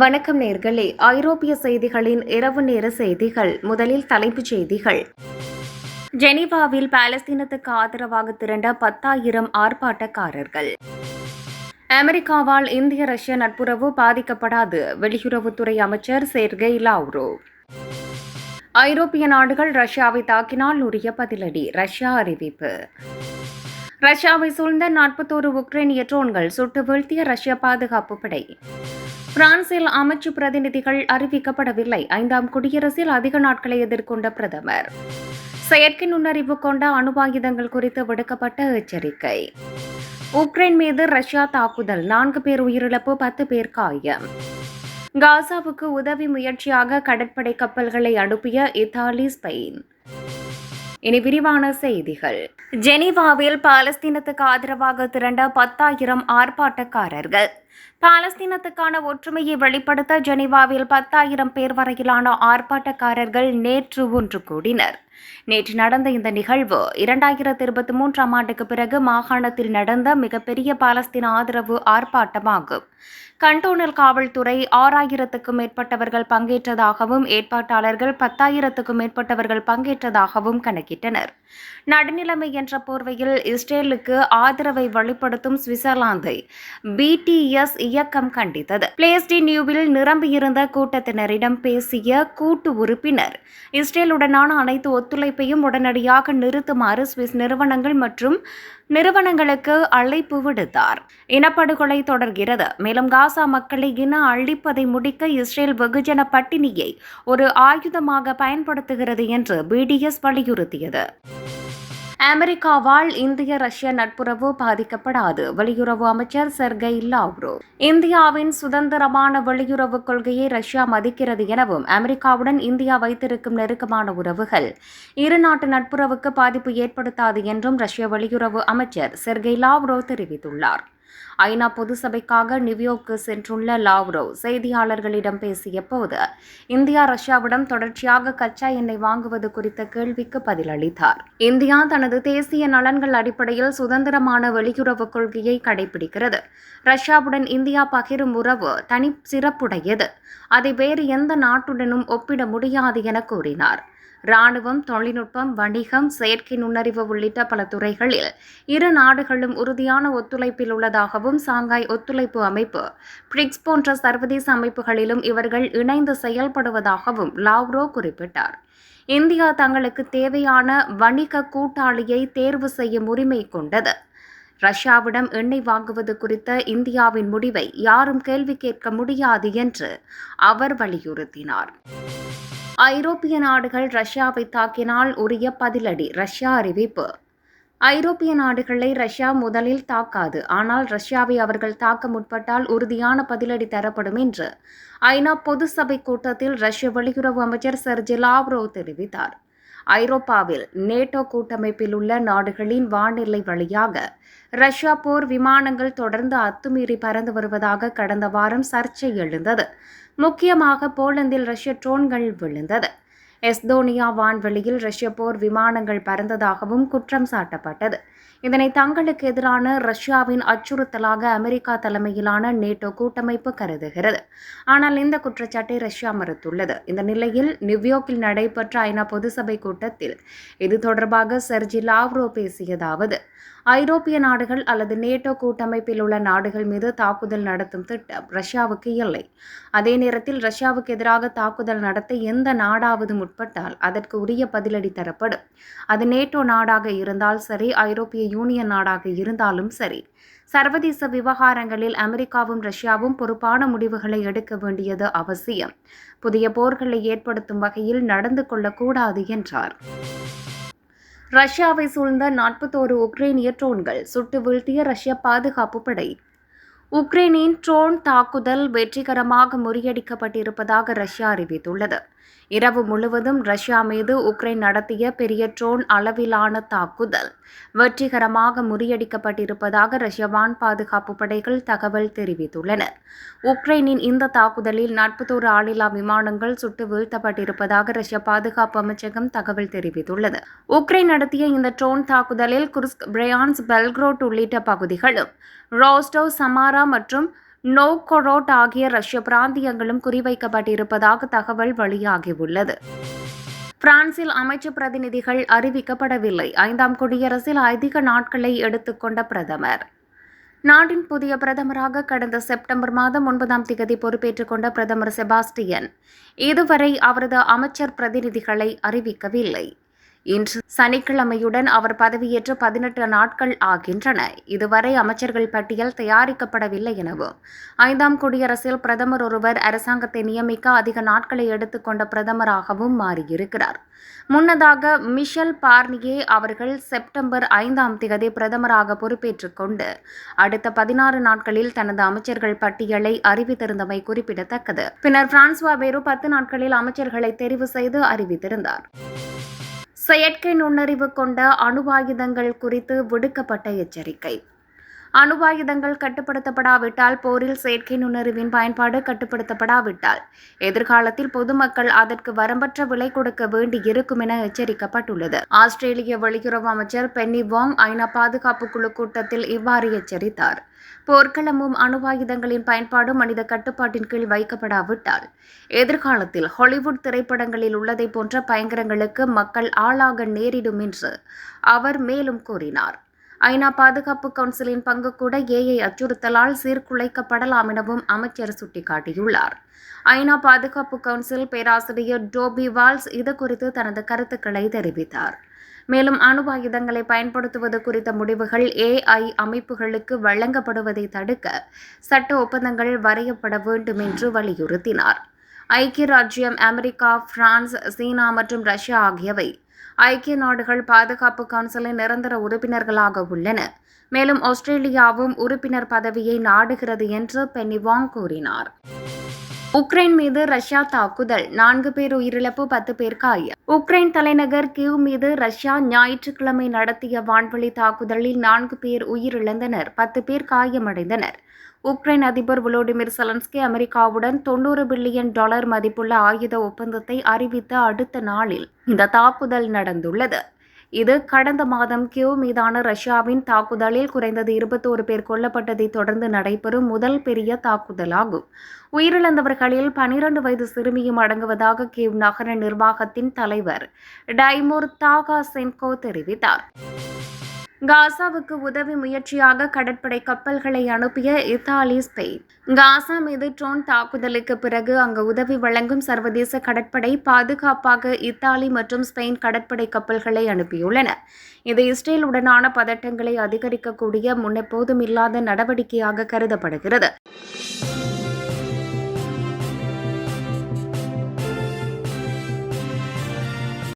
வணக்கம் நேர்களே. ஐரோப்பிய செய்திகளின் இரவு நேர செய்திகள். முதலில் தலைப்புச் செய்திகள். ஜெனீவாவில் பாலஸ்தீனத்துக்கு ஆதரவாக திரண்ட பத்தாயிரம் ஆர்ப்பாட்டக்காரர்கள். அமெரிக்காவால் இந்திய ரஷ்ய நட்புறவு பாதிக்கப்படாது வெளியுறவுத்துறை அமைச்சர் சேர்கே லாவ்ரோ. ஐரோப்பிய நாடுகள் ரஷ்யாவை தாக்கினால் உரிய பதிலடி ரஷ்யா அறிவிப்பு. ரஷ்யாவை சூழ்ந்த நாற்பத்தோரு உக்ரைனிய ட்ரோன்கள் சுட்டு வீழ்த்திய ரஷ்ய பாதுகாப்பு படை. பிரான்சில் அமைச்சு பிரதிநிதிகள் அறிவிக்கப்படவில்லை. ஐந்தாம் குடியரசில் அதிக நாட்களை எதிர்கொண்ட பிரதமர். செயற்கை நுண்ணறிவு கொண்ட அணுவாயுதங்கள் குறித்து விடுக்கப்பட்ட எச்சரிக்கை. உக்ரைன் மீது ரஷ்யா தாக்குதல் நான்கு பேர் உயிரிழப்பு பத்து பேர் காயம். காசாவுக்கு உதவி முயற்சியாக கடற்படை கப்பல்களை அனுப்பிய இத்தாலி ஸ்பெயின். இனி விரிவான செய்திகள். ஜெனீவாவில் பாலஸ்தீனத்துக்கு ஆதரவாக திரண்ட பத்தாயிரம் ஆர்ப்பாட்டக்காரர்கள். பாலஸ்தீனத்துக்கான ஒற்றுமையை வெளிப்படுத்த ஜெனீவாவில் பத்தாயிரம் பேர் வரையிலான ஆர்ப்பாட்டக்காரர்கள் நேற்று ஒன்று கூடினர். நேற்று நடந்த இந்த நிகழ்வு இரண்டாயிரத்தி இருபத்தி மூன்றாம் ஆண்டுக்கு பிறகு மாகாணத்தில் நடந்த மிகப்பெரிய பாலஸ்தீன ஆதரவு ஆர்ப்பாட்டமாகும். கண்டோனல் காவல்துறை ஆறாயிரத்துக்கும் மேற்பட்டவர்கள் பங்கேற்றதாகவும் ஏற்பாட்டாளர்கள் பத்தாயிரத்துக்கும் மேற்பட்டவர்கள் பங்கேற்றதாகவும் கணக்கிட்டனர். நடுநிலைமை என்ற போர்வையில் இஸ்ரேலுக்கு ஆதரவை வெளிப்படுத்தும் சுவிட்சர்லாந்தை பிடிஎஸ் இயக்கம் கண்டித்தது. பிளேஸ்டி நியூவில் நிரம்பியிருந்த கூட்டத்தினரிடம் பேசிய கூட்டு உறுப்பினர் இஸ்ரேலுடனான அனைத்து ஒத்துழைப்பையும் உடனடியாக நிறுத்துமாறு சுவிஸ் நிறுவனங்கள் மற்றும் நிறுவனங்களுக்கு அழைப்பு விடுத்தார். இனப்படுகொலை தொடர்கிறது. மேலும் காசா மக்களை இன அழிப்பதை முடிக்க இஸ்ரேல் வெகுஜன பட்டினியை ஒரு ஆயுதமாக பயன்படுத்துகிறது என்று பிடிஎஸ் வலியுறுத்தியது. அமெரிக்காவால் இந்திய ரஷ்ய நட்புறவு பாதிக்கப்படாது. வெளியுறவு அமைச்சர் செர்கை லாவ்ரோ. இந்தியாவின் சுதந்திரமான வெளியுறவு கொள்கையை ரஷ்யா மதிக்கிறது எனவும் அமெரிக்காவுடன் இந்தியா வைத்திருக்கும் நெருக்கமான உறவுகள் இரு நாட்டு நட்புறவுக்கு பாதிப்பு ஏற்படுத்தாது என்றும் ரஷ்ய வெளியுறவு அமைச்சர் செர்கை லாவ்ரோ தெரிவித்துள்ளார். ஐநா பொது சபைக்காக நியூயோர்க்கு சென்றுள்ள லாவ்ரோ செய்தியாளர்களிடம் பேசிய போது இந்தியா ரஷ்யாவிடம் தொடர்ச்சியாக கச்சா எண்ணெய் வாங்குவது குறித்த கேள்விக்கு பதிலளித்தார். இந்தியா தனது தேசிய நலன்கள் அடிப்படையில் சுதந்திரமான வெளியுறவு கொள்கையை கடைபிடிக்கிறது. ரஷ்யாவுடன் இந்தியா பகிரும் உறவு தனி சிறப்புடையது அதை வேறு எந்த நாட்டுடனும் ஒப்பிட முடியாது என கூறினார். ராணுவம் தொழில்நுட்பம் வணிகம் செயற்கை நுண்ணறிவு உள்ளிட்ட பல துறைகளில் இரு நாடுகளும் உறுதியான ஒத்துழைப்பில் உள்ளதாகவும் சாங்காய் ஒத்துழைப்பு அமைப்பு பிரிக்ஸ் போன்ற சர்வதேச அமைப்புகளிலும் இவர்கள் இணைந்து செயல்படுவதாகவும் லாவ்ரோ குறிப்பிட்டார். இந்தியா தங்களுக்கு தேவையான வணிக கூட்டாளியை தேர்வு செய்யும் உரிமை கொண்டது. ரஷ்யாவிடம் எண்ணெய் வாங்குவது குறித்த இந்தியாவின் முடிவை யாரும் கேள்வி கேட்க முடியாது என்று அவர் வலியுறுத்தினார். ஐரோப்பிய நாடுகள் ரஷ்யாவை தாக்கினால் உரிய பதிலடி ரஷ்யா அறிவிப்பு. ஐரோப்பிய நாடுகளை ரஷ்யா முதலில் தாக்காது. ஆனால் ரஷ்யாவை அவர்கள் தாக்க முற்பட்டால் உறுதியான பதிலடி தரப்படும் என்று ஐநா பொது சபை கூட்டத்தில் ரஷ்ய வெளியுறவு அமைச்சர் செர்ஜி லாவ்ரோவ் தெரிவித்தார். ஐரோப்பாவில் நேட்டோ கூட்டமைப்பில் உள்ள நாடுகளின் வானிலை வழியாக ரஷ்யா போர் விமானங்கள் தொடர்ந்து அத்துமீறி பறந்து வருவதாக கடந்த வாரம் சர்ச்சை எழுந்தது. முக்கியமாக போலந்தில் ரஷ்ய ட்ரோன்கள் விழுந்தது. எஸ்தோனியா வான்வெளியில் ரஷ்ய போர் விமானங்கள் பறந்ததாகவும் குற்றம் சாட்டப்பட்டது. இதனை தங்களுக்கு எதிரான ரஷ்யாவின் அச்சுறுத்தலாக அமெரிக்கா தலைமையிலான நேட்டோ கூட்டமைப்பு கருதுகிறது. ஆனால் இந்த குற்றச்சாட்டை ரஷ்யா மறுத்துள்ளது. இந்த நிலையில் நியூயோர்க்கில் நடைபெற்ற ஐநா பொதுசபை கூட்டத்தில் இது தொடர்பாக செர்ஜி லாவ்ரோ பேசியதாவது ஐரோப்பிய நாடுகள் அல்லது நேட்டோ கூட்டமைப்பில் உள்ள நாடுகள் மீது தாக்குதல் நடத்தும் திட்டம் ரஷ்யாவுக்கு இல்லை. அதே நேரத்தில் ரஷ்யாவுக்கு எதிராக தாக்குதல் நடத்த எந்த நாடாவது முற்பட்டால் அதற்கு உரிய பதிலடி தரப்படும். அது நேட்டோ நாடாக இருந்தால் சரி ஐரோப்பிய யூனியன் நாடாக இருந்தாலும் சரி. சர்வதேச விவகாரங்களில் அமெரிக்காவும் ரஷ்யாவும் பொறுப்பான முடிவுகளை எடுக்க வேண்டியது அவசியம். புதிய போர்களை ஏற்படுத்தும் வகையில் நடந்து கொள்ளக்கூடாது என்றார். ரஷ்யாவை சூழ்ந்த நாற்பத்தோரு உக்ரைனிய ட்ரோன்கள் சுட்டு வீழ்த்திய ரஷ்ய பாதுகாப்பு படை. உக்ரைனின் ட்ரோன் தாக்குதல் வெற்றிகரமாக முறியடிக்கப்பட்டிருப்பதாக ரஷ்யா அறிவித்துள்ளது. இரவு முழுவதும் ரஷ்யா மீது உக்ரைன் நடத்திய பெரிய ட்ரோன் அளவிலான தாக்குதல் வெற்றிகரமாக முறியடிக்கப்பட்டிருப்பதாக ரஷ்ய வான் பாதுகாப்பு படைகள் தகவல் தெரிவித்துள்ளன. உக்ரைனின் இந்த தாக்குதலில் நாற்பத்தோரு ஆளில்லா விமானங்கள் சுட்டு வீழ்த்தப்பட்டிருப்பதாக ரஷ்ய பாதுகாப்பு அமைச்சகம் தகவல் தெரிவித்துள்ளது. உக்ரைன் நடத்திய இந்த ட்ரோன் தாக்குதலில் குர்ஸ்க் பிரையான்ஸ் பெல்க்ரோட் உள்ளிட்ட பகுதிகளும் ரோஸ்டோ சமாரா மற்றும் நோகொரோட் ஆகிய ரஷ்ய பிராந்தியங்களும் குறிவைக்கப்பட்டிருப்பதாக தகவல் வெளியாகியுள்ளது. பிரான்சில் அமைச்சு பிரதிநிதிகள் அறிவிக்கப்படவில்லை. ஐந்தாம் குடியரசில் அதிக நாட்களை எடுத்துக்கொண்ட பிரதமர். நாட்டின் புதிய பிரதமராக கடந்த செப்டம்பர் மாதம் ஒன்பதாம் திகதி பொறுப்பேற்றுக் கொண்ட பிரதமர் செபாஸ்டியன். இதுவரை அவரது அமைச்சர் பிரதிநிதிகளை அறிவிக்கவில்லை. இன்று சனிக்கிழமையுடன் அவர் பதவியேற்று பதினெட்டு நாட்கள் ஆகின்றன. இதுவரை அமைச்சர்கள் பட்டியல் தயாரிக்கப்படவில்லை எனவும் ஐந்தாம் குடியரசில் பிரதமர் ஒருவர் அரசாங்கத்தை நியமிக்க அதிக நாட்களை எடுத்துக்கொண்ட பிரதமராகவும் மாறியிருக்கிறார். முன்னதாக மிஷல் பார்னியே அவர்கள் செப்டம்பர் ஐந்தாம் தேதி பிரதமராக பொறுப்பேற்றுக் கொண்டு அடுத்த பதினாறு நாட்களில் தனது அமைச்சர்கள் பட்டியலை அறிவித்திருந்தமை குறிப்பிடத்தக்கது. பின்னர் பிரான்சுவா பேரு பத்து நாட்களில் அமைச்சர்களை தெரிவு செய்து அறிவித்திருந்தார். செயற்கை நுண்ணறிவு கொண்ட அணுவாயுதங்கள் குறித்து விடுக்கப்பட்ட எச்சரிக்கை. அணுவாயுதங்கள் கட்டுப்படுத்தப்படாவிட்டால் போரில் செயற்கை நுண்ணறிவின் பயன்பாடு கட்டுப்படுத்தப்படாவிட்டால். எதிர்காலத்தில் பொதுமக்கள் அதற்கு வரம்பற்ற விலை கொடுக்க வேண்டி இருக்கும் என எச்சரிக்கப்பட்டுள்ளது. ஆஸ்திரேலிய வெளியுறவு அமைச்சர் பென்னி வாங் ஐநா பாதுகாப்பு குழு கூட்டத்தில் இவ்வாறு எச்சரித்தார். போர்க்களமும் அணுவாயுதங்களின் பயன்பாடு மனித கட்டுப்பாட்டின் கீழ் வைக்கப்படாவிட்டால். எதிர்காலத்தில் ஹாலிவுட் திரைப்படங்களில் உள்ளதை போன்ற பயங்கரங்களுக்கு மக்கள் ஆளாக நேரிடும் என்று அவர் மேலும் கூறினார். ஐநா பாதுகாப்பு கவுன்சிலின் பங்கு கூட ஏஐ அச்சுறுத்தலால் சீர்குலைக்கப்படலாம் எனவும் அமைச்சர் சுட்டிக்காட்டியுள்ளார். ஐநா பாதுகாப்பு கவுன்சில் பேராசிரியர் டோபி வால்ஸ் இது குறித்து தனது கருத்துக்களை தெரிவித்தார். மேலும் அணு ஆயுதங்களை பயன்படுத்துவது குறித்த முடிவுகள் ஏஐ அமைப்புகளுக்கு வழங்கப்படுவதை தடுக்க சட்ட ஒப்பந்தங்கள் வரையப்பட வேண்டும் என்று வலியுறுத்தினார். ஐக்கிய ராஜ்யம் அமெரிக்கா பிரான்ஸ் சீனா மற்றும் ரஷ்யா ஆகியவை ஐக்கிய நாடுகள் பாதுகாப்பு கவுன்சிலின் நிரந்தர உறுப்பினர்களாக உள்ளன. மேலும் ஆஸ்திரேலியாவும் உறுப்பினர் பதவியை நாடுகிறது என்று பென்னிவாங் கூறினார். உக்ரைன் மீது ரஷ்யா தாக்குதல். நான்கு பேர் உயிரிழப்பு பத்து பேர் காயம். உக்ரைன் தலைநகர் கிவ் மீது ரஷ்யா ஞாயிற்றுக்கிழமை நடத்திய வான்வழி தாக்குதலில் நான்கு பேர் உயிரிழந்தனர் பத்து பேர் காயமடைந்தனர். உக்ரைன் அதிபர் விளோடிமிர் செலன்ஸ்கி அமெரிக்காவுடன் தொன்னூறு பில்லியன் டாலர் மதிப்புள்ள ஆயுத ஒப்பந்தத்தை அறிவித்த அடுத்த நாளில் இந்த தாக்குதல் நடந்துள்ளது. இது கடந்த மாதம் கியூ மீதான ரஷ்யாவின் தாக்குதலில் குறைந்தது இருபத்தோரு பேர் கொல்லப்பட்டதை தொடர்ந்து நடைபெறும் முதல் பெரிய தாக்குதலாகும். உயிரிழந்தவர்களில் பனிரண்டு வயது சிறுமியும் அடங்குவதாக கியூ நகர நிர்வாகத்தின் தலைவர் டைமோர் தாகா சென்கோ தெரிவித்தார். காசாவுக்கு உதவி முயற்சியாக கடற்படை கப்பல்களை அனுப்பிய இத்தாலி ஸ்பெயின். காசா மீது ட்ரோன் தாக்குதலுக்கு பிறகு அங்கு உதவி வழங்கும் சர்வதேச கடற்படை பாதுகாப்பாக இத்தாலி மற்றும் ஸ்பெயின் கடற்படை கப்பல்களை அனுப்பியுள்ளன. இது இஸ்ரேலுடனான பதட்டங்களை அதிகரிக்கக்கூடிய முன்னெப்போதும் இல்லாத நடவடிக்கையாக கருதப்படுகிறது.